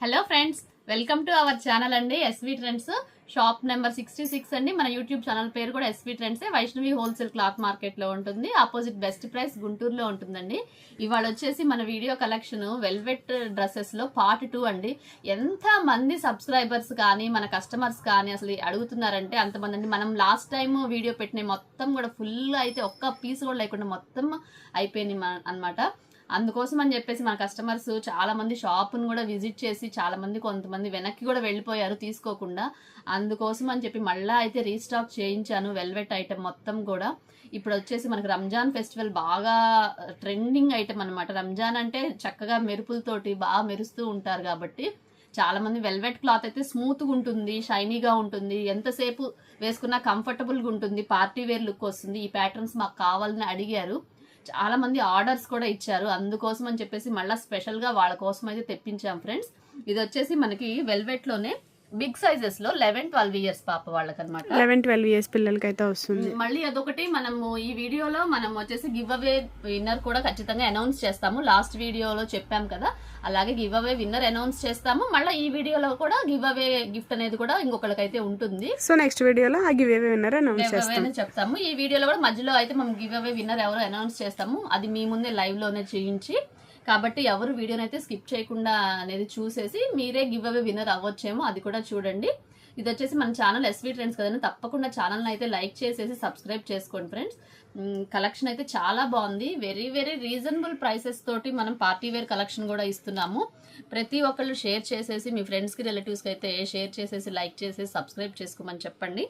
Hello friends welcome to our channel అండి SV trends shop number sixty six అండి. మన YouTube channel పేరు కూడా ఎస్వి ట్రెండ్సే వైష్ణవి హోల్సేల్ క్లాత్ మార్కెట్లో ఉంటుంది. ఆపోజిట్ బెస్ట్ ప్రైస్ గుంటూరులో ఉంటుందండి. ఇవాళ వచ్చేసి మన వీడియో కలెక్షన్ వెల్వెట్ డ్రెస్సెస్లో పార్ట్ టూ అండి. ఎంత మంది సబ్స్క్రైబర్స్ కానీ మన కస్టమర్స్ కానీ అసలు అడుగుతున్నారంటే అంతమంది అండి మనం లాస్ట్ టైం వీడియో పెట్టిన మొత్తం కూడా ఫుల్ అయితే ఒక్క పీస్ కూడా లేకుండా మొత్తం అయిపోయింది అన్నమాట. అందుకోసం అని చెప్పేసి మన కస్టమర్స్ చాలా మంది షాప్ను కూడా విజిట్ చేసి చాలా మంది కొంతమంది వెనక్కి కూడా వెళ్ళిపోయారు తీసుకోకుండా. అందుకోసం అని చెప్పి మళ్ళీ అయితే రీస్టాక్ చేయించాను వెల్వెట్ ఐటెం మొత్తం కూడా. ఇప్పుడు వచ్చేసి మనకి రంజాన్ ఫెస్టివల్ బాగా ట్రెండింగ్ ఐటమ్ అనమాట రంజాన్ అంటే చక్కగా మెరుపులతోటి బాగా మెరుస్తూ ఉంటారు కాబట్టి చాలా మంది వెల్వెట్ క్లాత్ అయితే స్మూత్గా ఉంటుంది షైనీగా ఉంటుంది. ఎంతసేపు వేసుకున్నా కంఫర్టబుల్గా ఉంటుంది. పార్టీ వేర్ లుక్ వస్తుంది. ఈ ప్యాటర్న్స్ మాకు కావాలని అడిగారు. చాలా మంది ఆర్డర్స్ కూడా ఇచ్చారు. అందుకోసం అని చెప్పేసి మళ్ళీ స్పెషల్గా వాళ్ళ కోసం అయితే తెప్పించాం ఫ్రెండ్స్. ఇది వచ్చేసి మనకి వెల్వెట్లోనే బిగ్ సైజెస్లో లెవెన్ ట్వెల్వ్ ఇయర్స్ పాప వాళ్ళకనమాట లెవెన్ ట్వెల్వ్ ఇయర్స్ పిల్లలకి అయితే వస్తుంది మళ్ళీ అదొకటి మనము ఈ వీడియోలో మనం వచ్చేసి గివ్ అవే విన్నర్ కూడా ఖచ్చితంగా అనౌన్స్ చేస్తాము. లాస్ట్ వీడియోలో చెప్పాం కదా అలాగే గివ్ అవే విన్నర్ అనౌన్స్ చేస్తాము. మళ్ళీ ఈ వీడియోలో కూడా గివ్ అవే గిఫ్ట్ అనేది కూడా ఇంకొకరికైతే ఉంటుంది. సో నెక్స్ట్ వీడియోలో ఆ give away winner announce give చేస్తాం. అవే చెప్తాము. ఈ వీడియోలో కూడా మధ్యలో అయితే మనం గివ్ అవే విన్నర్ ఎవరు అనౌన్స్ చేస్తాము. అది మీ ముందే లైవ్లోనే చేయించి కాబట్టి ఎవరు వీడియోని అయితే స్కిప్ చేయకుండా అనేది చూసేసి మీరే గివ్ అవే విన్నర్ అవ్వచ్చేమో అది కూడా చూడండి. ఇది వచ్చేసి మన ఛానల్ ఎస్వీ ట్రెండ్స్ కదండి. తప్పకుండా ఛానల్ని అయితే లైక్ చేసేసి సబ్స్క్రైబ్ చేసుకోండి ఫ్రెండ్స్. కలెక్షన్ అయితే చాలా బాగుంది. వెరీ వెరీ రీజనబుల్ ప్రైసెస్ తోటి మనం పార్టీ వేర్ కలెక్షన్ కూడా ఇస్తున్నాము. ప్రతి ఒక్కళ్ళు షేర్ చేసేసి మీ ఫ్రెండ్స్కి రిలేటివ్స్కి అయితే షేర్ చేసేసి లైక్ చేసేసి సబ్స్క్రైబ్ చేసుకోమని చెప్పండి.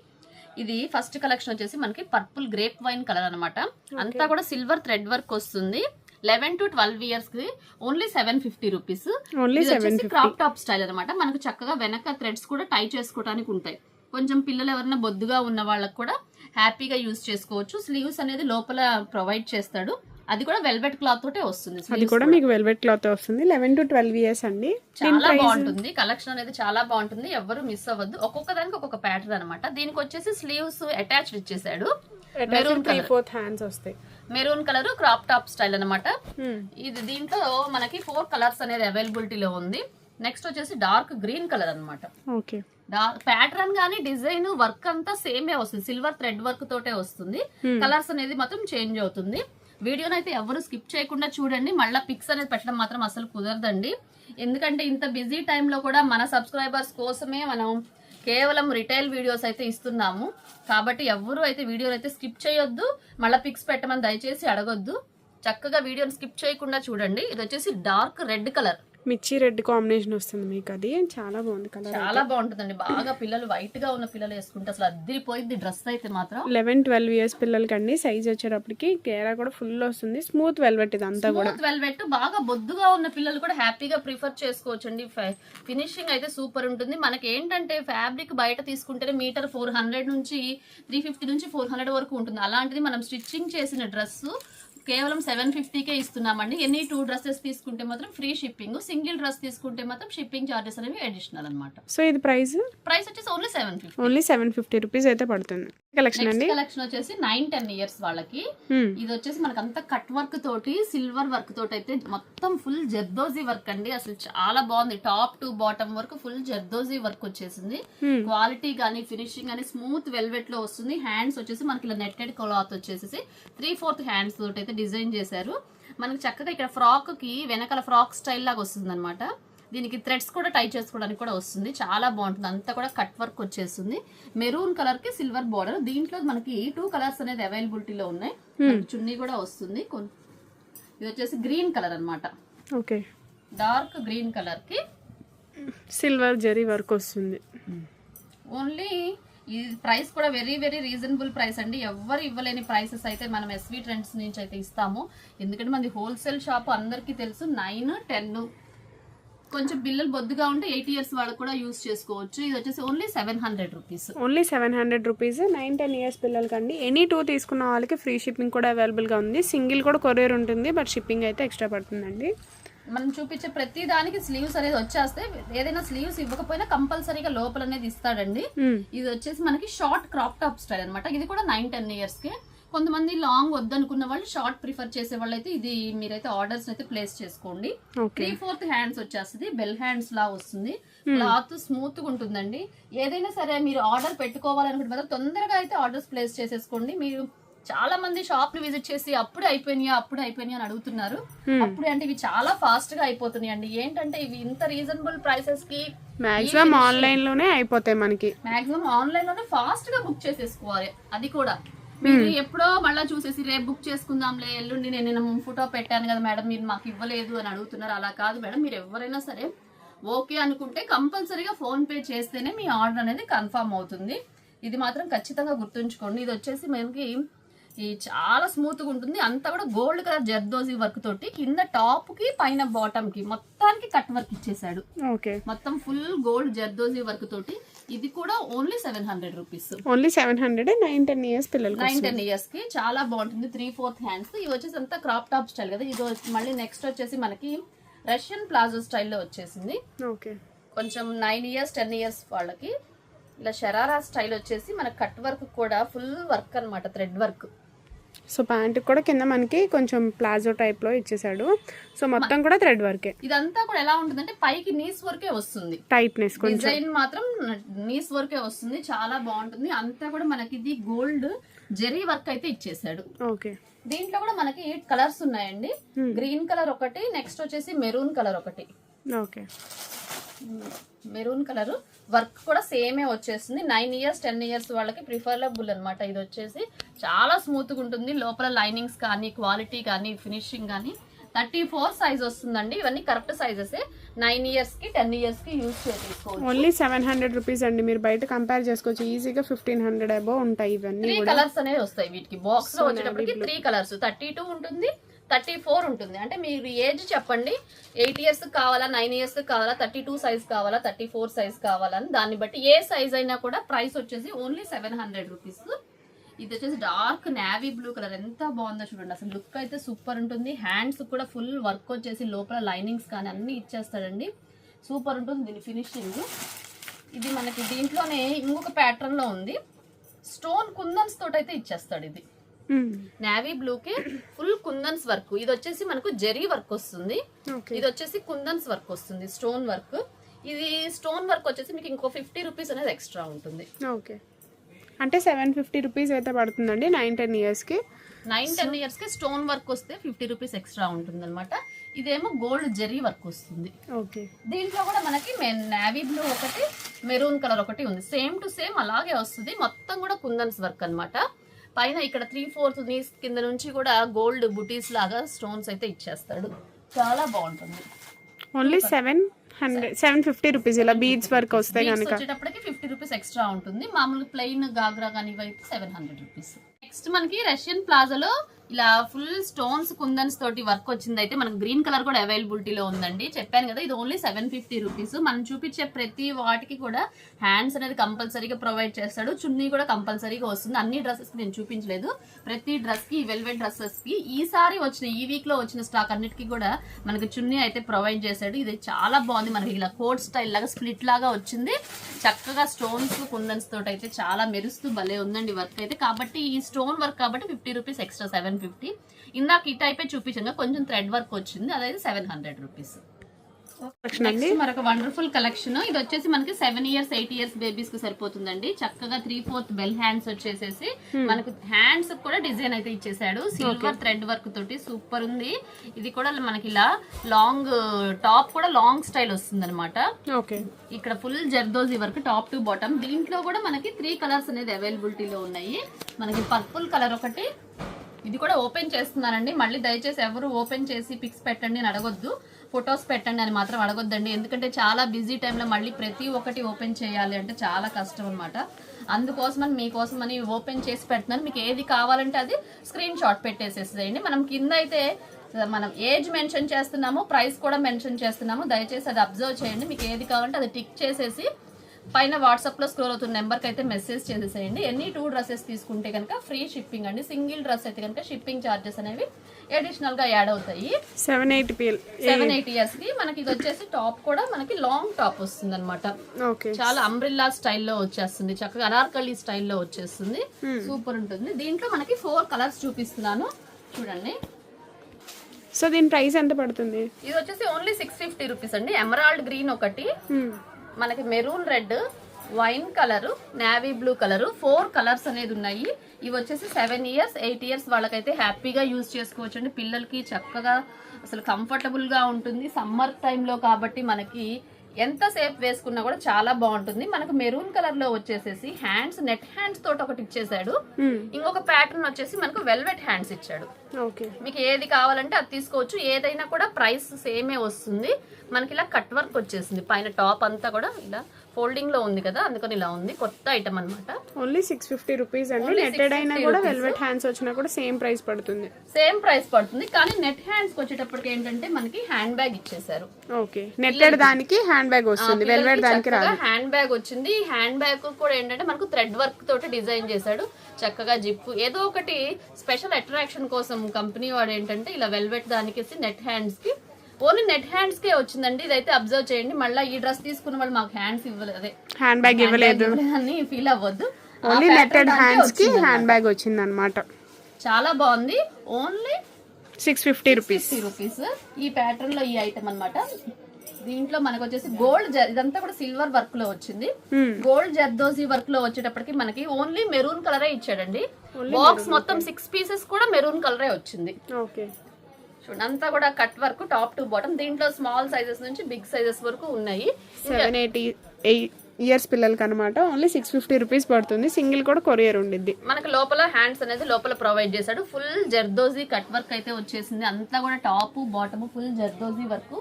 ఇది ఫస్ట్ కలెక్షన్ వచ్చేసి మనకి పర్పుల్ గ్రేప్ వైన్ కలర్ అన్నమాట. అంతా కూడా సిల్వర్ థ్రెడ్ వర్క్ వస్తుంది. లెవెన్ టు ట్వెల్వ్ ఇయర్స్కి only seven fifty rupees. Crop top style అనమాట మనకు చక్కగా వెనక థ్రెడ్స్ కూడా టై చేసుకోవడానికి ఉంటాయి. కొంచెం పిల్లలు ఎవరైనా బొద్దుగా ఉన్న వాళ్ళకి కూడా హ్యాపీగా యూజ్ చేసుకోవచ్చు. స్లీవ్స్ అనేది లోపల ప్రొవైడ్ చేస్తాడు. అది కూడా వెల్వెట్ క్లాత్ తోటే వస్తుంది అది కూడా మీకు వెల్వెట్ క్లాత్ వస్తుంది. లెవెన్ టు ట్వెల్వ్ ఇయర్స్ అండి. చాలా బాగుంటుంది. కలెక్షన్ అనేది చాలా బాగుంటుంది. ఎవరు మిస్ అవ్వద్దు. ఒక్కొక్క దానికి ఒక్కొక్క ప్యాటర్న్ అనమాట దీనికి వచ్చేసి స్లీవ్స్ అటాచ్డ్ ఇచ్చేసాడు. మెరూన్ ఫోర్త్ హ్యాండ్స్ వస్తాయి. Maroon colour crop top style అనమాట Hmm. ఇది దీంట్లో మనకి ఫోర్ కలర్స్ అనేది అవైలబిలిటీలో ఉంది. నెక్స్ట్ వచ్చేసి డార్క్ గ్రీన్ కలర్ అనమాట ఓకే డార్క్ ప్యాటర్న్ గానీ డిజైన్ వర్క్ అంతా సేమే వస్తుంది. సిల్వర్ థ్రెడ్ వర్క్ తోటే వస్తుంది. కలర్స్ అనేది మాత్రం చేంజ్ అవుతుంది. వీడియోని అయితే ఎవరు స్కిప్ చేయకుండా చూడండి. మళ్ళీ పిక్స్ అనేది పెట్టడం మాత్రం అసలు కుదరదండి. ఎందుకంటే ఇంత బిజీ టైంలో కూడా మన సబ్స్క్రైబర్స్ కోసమే మనం కేవలం రిటైల్ వీడియోస్ అయితే ఇస్తున్నాము. కాబట్టి ఎవరు అయితే వీడియోని అయితే స్కిప్ చేయొద్దు మళ్ళీ పిక్స్ పెట్టమని దయచేసి అడగొద్దు. చక్కగా వీడియోని స్కిప్ చేయకుండా చూడండి. ఇది వచ్చేసి డార్క్ రెడ్ కలర్. మిర్చి రెడ్ కాంబినేషన్ వస్తుంది మీకు అది చాలా బాగుంది కలర్ చాలా బాగుంటుందండి. బాగా పిల్లలు వైట్గా ఉన్న పిల్లలు వేసుకుంటే అసలు అద్దరిపోయింది డ్రెస్ అయితే మాత్రం. లెవెన్ ట్వెల్వ్ ఇయర్స్ పిల్లలకి అండి సైజ్ వచ్చేటప్పటికి గేరా కూడా ఫుల్ వస్తుంది. స్మూత్ వెల్వెట్ ఇదంతా కూడా. స్మూత్ వెల్వెట్ బాగా బొద్దుగా ఉన్న పిల్లలు కూడా హ్యాపీగా ప్రిఫర్ చేసుకోవచ్చు అండి ఫినిషింగ్ అయితే సూపర్ ఉంటుంది. మనకి ఏంటంటే ఫ్యాబ్రిక్ బయట తీసుకుంటేనే మీటర్ ఫోర్ హండ్రెడ్ నుంచి త్రీ ఫిఫ్టీ నుంచి ఫోర్ హండ్రెడ్ వరకు ఉంటుంది. అలాంటిది మనం స్టిచ్చింగ్ చేసిన డ్రెస్ కేవలం సెవెన్ ఫిఫ్టీకే ఇస్తున్నామండి. ఎన్ని టూ డ్రెస్సెస్ తీసుకుంటే మాత్రం ఫ్రీ షిప్పింగ్. సింగిల్ డ్రెస్ తీసుకుంటే మాత్రం షిప్పింగ్ చార్జెస్ అనేవి అడిషనల్ అనమాట సో ఇది ప్రైస్? ప్రైస్ వచ్చేసి only seven fifty. Only seven fifty rupees అయితే పడుతుంది. కలెక్షన్ అండి? కలెక్షన్ వచ్చేసి నైన్ టెన్ ఇయర్స్ వాళ్ళకి. ఇది వచ్చేసి మనకు అంతా కట్ వర్క్ తోటి సిల్వర్ వర్క్ తోటి అయితే మొత్తం ఫుల్ జర్దోజీ వర్క్ అండి. అసలు చాలా బాగుంది. టాప్ టు బాటమ్ వరకు ఫుల్ జర్దోజీ వర్క్ వచ్చేసింది. క్వాలిటీ గానీ ఫినిషింగ్ గానీ స్మూత్ వెల్వెట్లో వస్తుంది. హ్యాండ్స్ వచ్చేసి మనకి ఇలా నెట్టెడ్ క్లాత్ వచ్చేసి త్రీ ఫోర్త్ హ్యాండ్స్ తోటి అయితే డిజైన్ చేశారు. మనకి చక్కగా ఇక్కడ ఫ్రాక్కి వెనకాల ఫ్రాక్ స్టైల్ లాగా వస్తుంది అనమాట దీనికి థ్రెడ్స్ కూడా టై చేసుకోవడానికి కూడా వస్తుంది. చాలా బాగుంటుంది. అంతా కూడా కట్ వర్క్ వచ్చేస్తుంది. మెరూన్ కలర్కి సిల్వర్ బార్డర్. దీంట్లో మనకి టూ కలర్స్ అనేది అవైలబిలిటీలో ఉన్నాయి. మనకి చున్నీ కూడా వస్తుంది. ఇది వచ్చేసి గ్రీన్ కలర్ అన్నమాట. ఓకే. డార్క్ గ్రీన్ కలర్కి సిల్వర్ జరీ వర్క్ వస్తుంది. ఓన్లీ ఈ ప్రైస్ కూడా వెరీ వెరీ రీజనబుల్ ప్రైస్ అండి. ఎవ్వరు ఇవ్వలేని ప్రైసెస్ అయితే మనం ఎస్వి ట్రెండ్స్ నుంచి అయితే ఇస్తాము. ఎందుకంటే మనది హోల్సేల్ షాప్ అందరికీ తెలుసు నైన్ టెన్ కొంచెం బిల్లలు బొద్దుగా ఉంటే ఎయిట్ ఇయర్స్ వాళ్ళు కూడా యూస్ చేసుకోవచ్చు. ఇది వచ్చేసి only seven hundred rupees only seven hundred rupees nine ten years పిల్లలకి అండి ఎనీ టూ తీసుకున్న వాళ్ళకి ఫ్రీ షిప్పింగ్ కూడా అవైలబుల్గా ఉంది. సింగిల్ కూడా కొరియర్ ఉంటుంది బట్ షిప్పింగ్ అయితే ఎక్స్ట్రా పడుతుందండి. మనం చూపించే ప్రతి దానికి స్లీవ్స్ అనేది వచ్చేస్తే ఏదైనా స్లీవ్స్ ఇవ్వకపోయినా కంపల్సరీగా లోపల అనేది ఇస్తాడండి. ఇది వచ్చేసి మనకి షార్ట్ క్రాప్ టాప్ స్టైల్ అన్నమాట. ఇది కూడా నైన్ టెన్ ఇయర్స్కి. కొంతమంది లాంగ్ వద్దనుకున్న వాళ్ళు షార్ట్ ప్రిఫర్ చేసే వాళ్ళు అయితే ఇది మీరైతే ఆర్డర్స్ అయితే ప్లేస్ చేసుకోండి. త్రీ ఫోర్త్ హ్యాండ్స్ వచ్చేస్తుంది. బెల్ హ్యాండ్స్ లా వస్తుంది. క్లాత్ స్మూత్గా ఉంటుందండి. ఏదైనా సరే మీరు ఆర్డర్ పెట్టుకోవాలనుకుంటే మాత్రం తొందరగా అయితే ఆర్డర్స్ ప్లేస్ చేసేసుకోండి. మీరు చాలా మంది షాప్ని విజిట్ చేసి అప్పుడే అయిపోయినాయా అప్పుడే అయిపోయినాయా అని అడుగుతున్నారు. అప్పుడే అంటే ఇవి చాలా ఫాస్ట్గా అయిపోతున్నాయి అండి. ఏంటంటే ఇవి ఇంత రీజనబుల్ ప్రైసెస్కి మాక్సిమం ఆన్లైన్లోనే అయిపోతాయి మనకి. మాక్సిమం ఆన్లైన్లోనే ఫాస్ట్గా బుక్ చేసేసుకోవాలి. అది కూడా. మీరు ఎప్పుడో మళ్ళీ చూసేసి రేపు బుక్ చేసుకుందాంలే ఎల్లుండి నేను నిన్న ఫోటో పెట్టాను కదా మేడం మీరు మాకు ఇవ్వలేదు అని అడుగుతున్నారు. అలా కాదు మేడం మీరు ఎవరైనా సరే ఓకే అనుకుంటే కంపల్సరీగా ఫోన్ పే చేస్తేనే మీ ఆర్డర్ అనేది కన్ఫర్మ్ అవుతుంది. ఇది మాత్రం ఖచ్చితంగా గుర్తుంచుకోండి. ఇది వచ్చేసి మనకి ఈ చాలా స్మూత్గా ఉంటుంది. అంతా కూడా గోల్డ్ కలర్ జర్దోజీ వర్క్ తోటి కింద టాప్కి పైన బాటమ్కి మొత్తానికి కట్ వర్క్ ఇచ్చేసాడు ఓకే. మొత్తం ఫుల్ గోల్డ్ జర్దోజీ వర్క్ తోటి. ఇది కూడా only seven hundred rupees only seven hundred nine ten years పిల్లలకి నైన్ టెన్ ఇయర్స్కి చాలా బాగుంటుంది. త్రీ ఫోర్త్ హ్యాండ్స్ ఇవి వచ్చేసి అంతా క్రాప్ టాప్ స్టైల్ కదా. ఇది మళ్ళీ నెక్స్ట్ వచ్చేసి మనకి రష్యన్ ప్లాజో స్టైల్లో వచ్చేసింది. ఓకే. కొంచెం నైన్ ఇయర్స్ టెన్ ఇయర్స్ వాళ్ళకి. ఇలా షరారా స్టైల్ వచ్చేసి మన కట్ వర్క్ కూడా ఫుల్ వర్క్ అన్నమాట థ్రెడ్ వర్క్ సో ప్యాంట్ కూడా కింద మనకి కొంచెం ప్లాజో టైప్లో ఇచ్చేసాడు. సో మొత్తం కూడా థ్రెడ్ వర్కే. ఇదంతా కూడా ఎలా ఉంటుందంటే పైకి నీస్ వరకే వస్తుంది. టైట్నెస్ డిజైన్ మాత్రం నీస్ వరకే వస్తుంది. చాలా బాగుంటుంది. అంతా కూడా మనకి ఇది గోల్డ్ జెరీ వర్క్ అయితే ఇచ్చేసాడు. ఓకే. దీంట్లో కూడా మనకి ఎయిట్ కలర్స్ ఉన్నాయండి. గ్రీన్ కలర్ ఒకటి నెక్స్ట్ వచ్చేసి మెరూన్ కలర్ ఒకటి. ఓకే. Maroon colour. వర్క్ కూడా సేమే వచ్చేస్తుంది. నైన్ ఇయర్స్ టెన్ ఇయర్స్ వాళ్ళకి ప్రిఫరబుల్ అన్నమాట ఇది వచ్చేసి. చాలా స్మూత్గా ఉంటుంది. లోపల లైనింగ్స్ కానీ క్వాలిటీ కానీ ఫినిషింగ్ కానీ. థర్టీ ఫోర్ సైజ్ వస్తుందండి. ఇవన్నీ కరెక్ట్ సైజెస్ నైన్ ఇయర్స్కి టెన్ ఇయర్స్కి యూజ్ చేసుకోవచ్చు. ఓన్లీ సెవెన్ హండ్రెడ్ రూపీస్ అండి. మీరు బయట కంపేర్ చేసుకోవచ్చు. ఈజీగా ఫిఫ్టీన్ హండ్రెడ్ అబో ఉంటాయి ఇవన్నీ కలర్స్ అనేవి వస్తాయి వీటికి. బాక్స్లో వచ్చేటప్పటికి త్రీ కలర్స్. థర్టీ టూ ఉంటుంది. థర్టీ ఫోర్ ఉంటుంది. అంటే మీరు ఏజ్ చెప్పండి. ఎయిట్ ఇయర్స్ కావాలా నైన్ ఇయర్స్ కావాలా థర్టీ టూ సైజ్ కావాలా థర్టీ ఫోర్ సైజ్ కావాలని దాన్ని బట్టి ఏ సైజ్ అయినా కూడా ప్రైస్ వచ్చేసి ఓన్లీ సెవెన్ హండ్రెడ్ రూపీస్. ఇది వచ్చేసి డార్క్ నావీ బ్లూ కలర్. ఎంత బాగుందో చూడండి. అసలు లుక్ అయితే సూపర్ ఉంటుంది. హ్యాండ్స్ కూడా ఫుల్ వర్క్ వచ్చేసి లోపల లైనింగ్స్ కానీ అన్నీ ఇచ్చేస్తాడండి. సూపర్ ఉంటుంది దీని ఫినిషింగ్. ఇది మనకి దీంట్లోనే ఇంకొక ప్యాటర్న్లో ఉంది. స్టోన్ కుందన్స్ తోటైతే అయితే ఇచ్చేస్తాడు ఇది. నావీ బ్లూ కి ఫుల్ కుందన్స్ వర్క్ ఇది వచ్చేసి మనకు జెరీ వర్క్ వస్తుంది. ఇది వచ్చేసి కుందన్స్ వర్క్ వస్తుంది స్టోన్ వర్క్ ఇది స్టోన్ వర్క్ వచ్చేసి మీకు ఇంకో ఫిఫ్టీ రూపీస్ అనేది ఎక్స్ట్రా ఉంటుంది. ఓకే అంటే సెవెన్ ఫిఫ్టీ రూపీస్ అయితే పడుతుందండి నైన్ టెన్ ఇయర్స్కి నైన్ టెన్ ఇయర్స్కి స్టోన్ వర్క్ వస్తే ఫిఫ్టీ రూపీస్ ఎక్స్ట్రా ఉంటుంది అనమాట ఇదేమో గోల్డ్ జెరీ వర్క్ వస్తుంది. ఓకే దీంట్లో కూడా మనకి నావీ బ్లూ ఒకటి మెరూన్ కలర్ ఒకటి ఉంది. సేమ్ టు సేమ్ అలాగే వస్తుంది. మొత్తం కూడా కుందన్స్ వర్క్ అన్నమాట. పైన ఇక్కడ త్రీ ఫోర్త్ నీస్ కింద నుంచి కూడా గోల్డ్ బుటీస్ లాగా స్టోన్స్ అయితే ఇచ్చేస్తాడు. చాలా బాగుంటుంది. Only seven hundred seven fifty rupees ఇలా బీడ్స్ వర్క్ వస్తే Beads కనుక వచ్చేటప్పటికి ఫిఫ్టీ రూపీస్ ఎక్స్ట్రా ఉంటుంది. మామూలుగా ప్లెయిన్ గాగ్రా కానీ ఇవైతే సెవెన్ హండ్రెడ్ రూపీస్ నెక్స్ట్ మనకి రష్యన్ ప్లాజాలో ఇలా ఫుల్ స్టోన్స్ కుందన్స్ తోటి వర్క్ వచ్చింది. అయితే మనకు గ్రీన్ కలర్ కూడా అవైలబిలిటీలో ఉందండి. చెప్పాను కదా ఇది ఓన్లీ సెవెన్ ఫిఫ్టీ రూపీస్ మనం చూపించే ప్రతి వాటికి కూడా హ్యాండ్స్ అనేది కంపల్సరీగా ప్రొవైడ్ చేస్తాడు. చున్నీ కూడా కంపల్సరీగా వస్తుంది. అన్ని డ్రెస్సెస్ నేను చూపించలేదు. ప్రతి డ్రెస్కి వెల్వెట్ డ్రెస్సెస్కి ఈసారి వచ్చిన ఈ వీక్లో వచ్చిన స్టాక్ అన్నిటికీ కూడా మనకి చున్నీ అయితే ప్రొవైడ్ చేశాడు. ఇది చాలా బాగుంది. మనకి ఇలా కోట్ స్టైల్ లాగా స్ప్లిట్ లాగా వచ్చింది. చక్కగా స్టోన్స్ కుందన్స్ తోటి అయితే చాలా మెరుస్తూ భలే ఉందండి వర్క్ అయితే. కాబట్టి ఈ స్టోన్ వర్క్ కాబట్టి fifty rupees extra seven fifty ఇందాక ఈ టైపే చూపించాను కొంచెం థ్రెడ్ వర్క్ వచ్చింది. అదైతే సెవెన్ హండ్రెడ్ రూపీస్ మరొక వండర్ఫుల్ కలెక్షన్ ఇది వచ్చేసి మనకి సెవెన్ ఇయర్స్ ఎయిట్ ఇయర్స్ బేబీస్కి సరిపోతుందండి. చక్కగా త్రీ ఫోర్త్ బెల్ హ్యాండ్స్ వచ్చేసేసి మనకు హ్యాండ్స్ కూడా డిజైన్ అయితే ఇచ్చేసాడు సిల్వర్ థ్రెడ్ వర్క్ తోటి సూపర్ ఉంది. ఇది కూడా మనకి ఇలా లాంగ్ టాప్ కూడా లాంగ్ స్టైల్ వస్తుంది ఓకే ఇక్కడ full zardozi work top to bottom దీంట్లో కూడా మనకి త్రీ కలర్స్ అనేది అవైలబిలిటీలో ఉన్నాయి. మనకి పర్పుల్ కలర్ ఒకటి ఇది కూడా ఓపెన్ చేస్తున్నానండి. మళ్ళీ దయచేసి ఎవరు ఓపెన్ చేసి పిక్స్ పెట్టండి అని అడగొద్దు. ఫొటోస్ పెట్టండి అని మాత్రం అడగొద్దండి. ఎందుకంటే చాలా బిజీ టైంలో మళ్ళీ ప్రతి ఒక్కటి ఓపెన్ చేయాలి అంటే చాలా కష్టం అనమాట అందుకోసమని మీకోసమని ఓపెన్ చేసి పెడుతున్నాను. మీకు ఏది కావాలంటే అది స్క్రీన్ షాట్ పెట్టేసేసేయండి. మనం కింద అయితే మనం ఏజ్ మెన్షన్ చేస్తున్నాము ప్రైస్ కూడా మెన్షన్ చేస్తున్నాము. దయచేసి అది అబ్జర్వ్ చేయండి. మీకు ఏది కావాలంటే అది టిక్ చేసేసి పైన వాట్సాప్లో స్క్రోల్ అవుతున్న నెంబర్కి అయితే మెసేజ్ చేసేసేయండి. ఎన్ని టూ డ్రెస్సెస్ తీసుకుంటే కనుక ఫ్రీ షిప్పింగ్ అండి. సింగిల్ డ్రెస్ అయితే కనుక షిప్పింగ్ చార్జెస్ అనేవి అడిషనల్గా యాడ్ అవుతాయి. సెవెన్ ఎయిట్ సెవెన్ ఎయిట్ ఇయర్స్కి మనకి ఇది వచ్చేసి టాప్ కూడా మనకి లాంగ్ టాప్ వస్తుంది అనమాట చాలా అంబ్రిల్లా స్టైల్లో వచ్చేస్తుంది. చక్కగా అనార్కలి స్టైల్లో వచ్చేస్తుంది. సూపర్ ఉంటుంది. దీంట్లో మనకి ఫోర్ కలర్స్ చూపిస్తున్నాను. చూడండి. సో దీని ప్రైస్ ఎంత పడుతుంది? ఇది వచ్చేసి ఓన్లీ సిక్స్ ఫిఫ్టీ రూపీస్ అండి. ఎమరాల్డ్ గ్రీన్ ఒకటి. Hmm. మనకి maroon red wine colour navy blue colour four colours అనేది ఉన్నాయి. ఇవి వచ్చేసి సెవెన్ ఇయర్స్ ఎయిట్ ఇయర్స్ వాళ్ళకైతే హ్యాపీగా యూజ్ చేసుకోవచ్చు అండి పిల్లలకి చక్కగా అసలు కంఫర్టబుల్గా ఉంటుంది. సమ్మర్ టైంలో కాబట్టి మనకి ఎంత సేపు వేసుకున్నా కూడా చాలా బాగుంటుంది. మనకు మెరూన్ కలర్లో వచ్చేసేసి హ్యాండ్స్ నెట్ హ్యాండ్స్ తోటి ఒకటి ఇచ్చేసాడు. ఇంకొక ప్యాటర్న్ వచ్చేసి మనకు వెల్వెట్ హ్యాండ్స్ ఇచ్చాడు. ఓకే. మీకు ఏది కావాలంటే అది తీసుకోవచ్చు. ఏదైనా కూడా ప్రైస్ సేమే వస్తుంది. మనకి ఇలా కట్ వర్క్ వచ్చేసింది. పైన టాప్ అంతా కూడా ఇలా ఫోల్డింగ్లో ఉంది కదా అందుకని ఇలా ఉంది. కొత్త ఐటమ్ అన్నమాట. ఓన్లీ సిక్స్ ఫిఫ్టీ రూపీస్ అండి. నెట్టెడ్ అయినా కూడా వెల్వెట్ హ్యాండ్స్ వచ్చినా కూడా సేమ్ ప్రైస్ పడుతుంది. సేమ్ ప్రైస్ పడుతుంది. కానీ నెట్ హ్యాండ్స్ వచ్చేటప్పటికి ఏంటంటే మనకి హ్యాండ్ బ్యాగ్ ఇచ్చేసారు ఓకే. నెట్టెడ్ దానికి హ్యాండ్ బ్యాగ్ వస్తుంది. వెల్వెట్ దానికి రాదు. హ్యాండ్ బ్యాగ్ వచ్చింది. హ్యాండ్ బ్యాగ్ కూడా ఏంటంటే మనకు థ్రెడ్ వర్క్ తోటి డిజైన్ చేశాడు. చక్కగా జిప్ ఏదో ఒకటి స్పెషల్ అట్రాక్షన్ కోసం కంపెనీ వాడు ఏంటంటే ఇలా వెల్వెట్ దానికి నెట్ హ్యాండ్స్కి ఓన్లీ నెట్ హ్యాండ్స్ కే వచ్చిందండి. ఇదైతే అబ్జర్వ్ చేయండి. మళ్ళీ ఈ డ్రెస్ తీసుకున్న వాళ్ళు మాకు హ్యాండ్స్ ఇవ్వలేదు. అదే హ్యాండ్ బ్యాగ్ ఇవ్వలేదు. అని ఫీల్ అవ్వద్దు. ఓన్లీ నెట్టెడ్ హ్యాండ్స్కి. హ్యాండ్ బ్యాగ్ వచ్చింది అనమాట చాలా బాగుంది. Only six fifty rupees rupees ఈ ప్యాటర్న్లో ఈ ఐటమ్ అన్నమాట. దీంట్లో మనకు వచ్చేసి గోల్డ్ ఇదంతా కూడా సిల్వర్ వర్క్లో వచ్చింది. గోల్డ్ జర్దోజీ వర్క్లో వచ్చేటప్పటికి మనకి ఓన్లీ మెరూన్ కలరే ఇచ్చాడండి. బాక్స్ మొత్తం సిక్స్ పీసెస్ కూడా మెరూన్ కలరే వచ్చింది. ఓకే చూడండి అంతా కూడా cut work top to bottom. దీంట్లో స్మాల్ సైజెస్ నుంచి బిగ్ సైజెస్ వరకు ఉన్నాయి. సెవెన్ ఎయిటీ ఎయిట్ ఇయర్స్ పిల్లలకి అనమాట ఓన్లీ సిక్స్ ఫిఫ్టీ రూపీస్ పడుతుంది. సింగిల్ కూడా కొరియర్ ఉండిద్ది. మనకి లోపల హ్యాండ్స్ అనేది లోపల ప్రొవైడ్ చేశాడు. ఫుల్ జర్దోజీ కట్ వర్క్ అయితే వచ్చేసింది. అంతా కూడా top bottom full zardozi work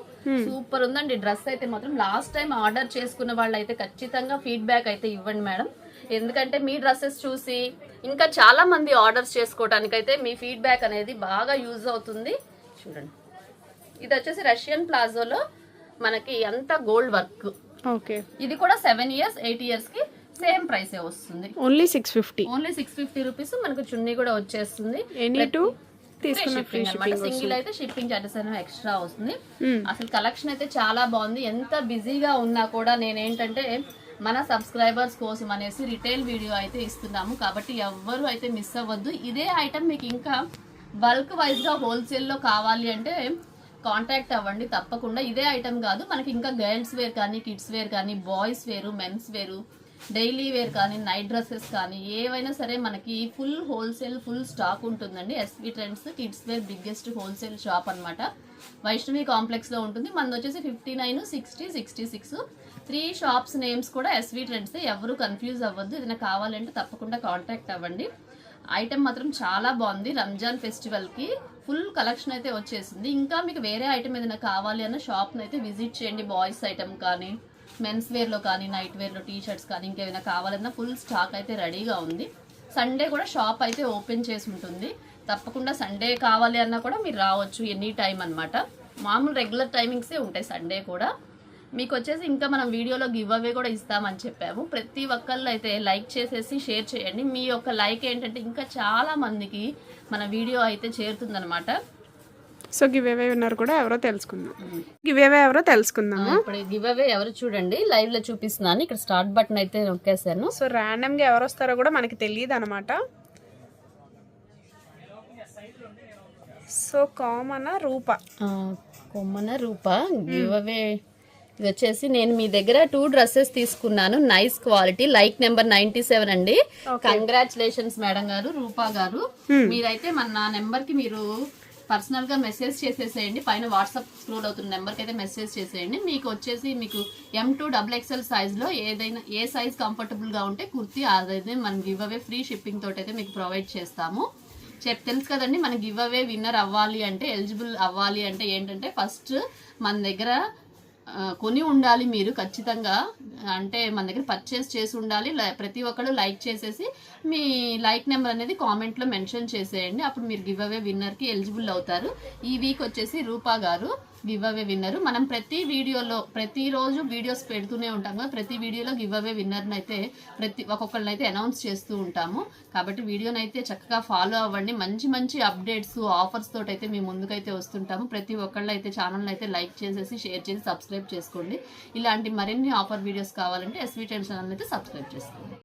super ఉందండి. డ్రెస్ అయితే మాత్రం లాస్ట్ టైం ఆర్డర్ చేసుకున్న వాళ్ళు అయితే ఖచ్చితంగా ఫీడ్బ్యాక్ అయితే ఇవ్వండి మేడం ఎందుకంటే మీ డ్రెస్సెస్ చూసి ఇంకా చాలా మంది ఆర్డర్స్ చేసుకోవడానికి అయితే మీ ఫీడ్బ్యాక్ అనేది బాగా యూజ్ అవుతుంది. చూడండి. ఇది వచ్చేసి రష్యన్ ప్లాజోలో మనకి అంతా గోల్డ్ వర్క్. ఓకే. ఇది కూడా సెవెన్ ఇయర్స్ ఎయిట్ ఇయర్స్కి సేమ్ ప్రైసే వస్తుంది. Only six fifty only six fifty rupees మనకు చున్నీ కూడా వచ్చేస్తుంది. ఎనీ టూ సింగిల్ అయితే షిప్పింగ్ చార్జెస్ అనేవి ఎక్స్ట్రా వస్తుంది. Hmm. అసలు కలెక్షన్ అయితే చాలా బాగుంది. ఎంత బిజీగా ఉన్నా కూడా నేనేంటంటే మన సబ్స్క్రైబర్స్ కోసం అనేసి రిటైల్ వీడియో అయితే ఇస్తున్నాము. కాబట్టి ఎవ్వరు అయితే మిస్ అవ్వద్దు. ఇదే ఐటమ్ మీకు ఇంకా బల్క్ వైజ్గా హోల్సేల్లో కావాలి అంటే కాంటాక్ట్ అవ్వండి తప్పకుండా. ఇదే ఐటమ్ కాదు మనకి ఇంకా గర్ల్స్ వేర్ కానీ కిడ్స్ వేర్ కానీ బాయ్స్ వేరు మెన్స్ వేరు డైలీ వేర్ కానీ నైట్ డ్రెస్సెస్ కానీ ఏవైనా సరే మనకి ఫుల్ హోల్సేల్ ఫుల్ స్టాక్ ఉంటుందండి. SV trends kids wear biggest wholesale shop అన్నమాట. వైష్ణవి కాంప్లెక్స్లో ఉంటుంది. మనది వచ్చేసి fifty nine sixty sixty six. Three shops names కూడా ఎస్వి ట్రెండ్స్ ఎవరు కన్ఫ్యూజ్ అవ్వద్దు. ఏదైనా కావాలంటే తప్పకుండా కాంటాక్ట్ అవ్వండి. ఐటమ్ మాత్రం చాలా బాగుంది. రంజాన్ ఫెస్టివల్కి ఫుల్ కలెక్షన్ అయితే వచ్చేసింది. ఇంకా మీకు వేరే ఐటమ్ ఏదైనా కావాలి అన్న షాప్ అయితే విజిట్ చేయండి. బాయ్స్ ఐటమ్ కానీ మెన్స్ వేర్లో కానీ నైట్ వేర్లో టీ షర్ట్స్ కానీ ఇంకేమైనా కావాలన్నా ఫుల్ స్టాక్ అయితే రెడీగా ఉంది. సండే కూడా షాప్ అయితే ఓపెన్ చేసి ఉంటుంది. తప్పకుండా సండే కావాలి అన్నా కూడా మీరు రావచ్చు ఎనీ టైం అన్నమాట. మామూలు రెగ్యులర్ టైమింగ్సే ఉంటాయి సండే కూడా. మీకు వచ్చేసి ఇంకా మనం వీడియోలో గివ్ అవే కూడా ఇస్తామని చెప్పాము. ప్రతి ఒక్కళ్ళు అయితే లైక్ చేసేసి షేర్ చేయండి. మీ యొక్క లైక్ ఏంటంటే ఇంకా చాలా మందికి మన వీడియో అయితే చేరుతుందనమాట సో గివ్ అవే ఉన్నారు కూడా ఎవరో తెలుసుకుందాం. గివ్ అవే ఎవరో తెలుసుకుందాము. ఇప్పుడు గివ్ అవే ఎవరు చూడండి. లైవ్లో చూపిస్తున్నాను. ఇక్కడ స్టార్ట్ బటన్ అయితే నొక్కేసాను సో ర్యాండమ్గా ఎవరు వస్తారో కూడా మనకి తెలియదు అనమాట so Kommana Rupa. Kommana Rupa. Giveaway ఇది వచ్చేసి నేను మీ దగ్గర టూ డ్రెస్సెస్ తీసుకున్నాను. Nice quality like number ninety seven అండి కంగ్రాచులేషన్స్ మేడం గారు రూపా గారు. మీరైతే మన నా నెంబర్కి మీరు పర్సనల్గా మెసేజ్ చేసేసేయండి. పైన వాట్సాప్ స్క్రోల్ అవుతున్న నెంబర్కి అయితే మెసేజ్ చేసేయండి మీకు వచ్చేసి మీకు ఎం టూ డబుల్ ఎక్స్ఎల్ సైజ్లో ఏదైనా ఏ సైజ్ కంఫర్టబుల్గా ఉంటే కుర్తీ అదైతే మనం గివ్ అవే ఫ్రీ షిప్పింగ్ తోటి అయితే మీకు ప్రొవైడ్ చేస్తాము. చెప్ తెలుసు కదండి మన గివ్ అవే విన్నర్ అవ్వాలి అంటే ఎలిజిబుల్ అవ్వాలి అంటే ఏంటంటే ఫస్ట్ మన దగ్గర కొని ఉండాలి మీరు ఖచ్చితంగా. అంటే మన దగ్గర పర్చేస్ చేసి ఉండాలి. ప్రతి ఒక్కరు లైక్ చేసేసి మీ లైక్ నెంబర్ అనేది కామెంట్లో మెన్షన్ చేసేయండి. అప్పుడు మీరు గివ్ అవే విన్నర్కి ఎలిజిబుల్ అవుతారు. ఈ వీక్ వచ్చేసి రూపా గారు గివ్ అవే విన్నర్ మనం ప్రతి వీడియోలో ప్రతిరోజు వీడియోస్ పెడుతూనే ఉంటాం కదా ప్రతి వీడియోలో గివ్ అవే విన్నర్ని అయితే ప్రతి ఒక్కొక్కరిని అయితే అనౌన్స్ చేస్తూ ఉంటాము. కాబట్టి వీడియోని అయితే చక్కగా ఫాలో అవ్వండి. మంచి మంచి అప్డేట్స్ ఆఫర్స్ తోటి అయితే మీ ముందుకైతే వస్తుంటాము. ప్రతి ఒక్కళ్ళు అయితే ఛానల్ని అయితే లైక్ చేసేసి షేర్ చేసి సబ్స్క్రైబ్ చేసుకోండి. ఇలాంటి మరిన్ని ఆఫర్ వీడియోస్ కావాలంటే ఎస్వీ టెన్ ఛానల్ అయితే సబ్స్క్రైబ్ చేసుకోండి.